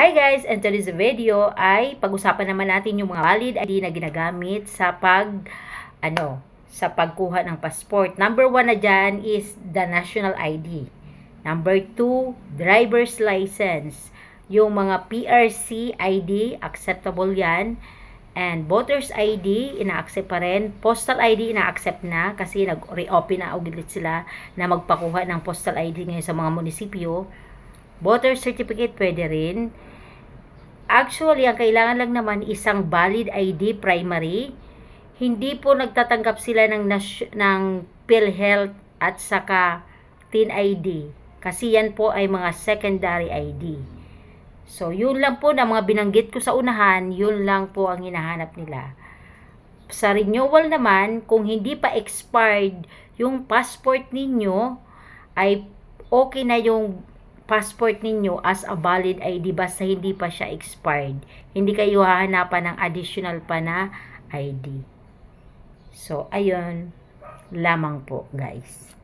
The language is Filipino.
Hi guys, and today's video ay pag-usapan naman natin yung mga valid ID na ginagamit sa pag ano, sa pagkuha ng passport. Number one na dyan is the national ID. Number two, driver's license. Yung mga PRC ID, acceptable yan. And voters ID, ina-accept pa rin. Postal ID, ina-accept na kasi nag-reopen na ulit sila na magpakuha ng postal ID ngayon sa mga munisipyo. Voter certificate pwede rin. Actually, ang kailangan lang naman isang valid ID primary. Hindi po nagtatanggap sila ng, ng PhilHealth at saka TIN ID. Kasi yan po ay mga secondary ID. So, yun lang po na mga binanggit ko sa unahan, yun lang po ang hinahanap nila. Sa renewal naman, kung hindi pa expired yung passport ninyo, ay okay na yung passport ninyo as a valid ID basta hindi pa siya expired. Hindi kayo hahanapan ng additional pa na ID. So, ayun lamang po guys.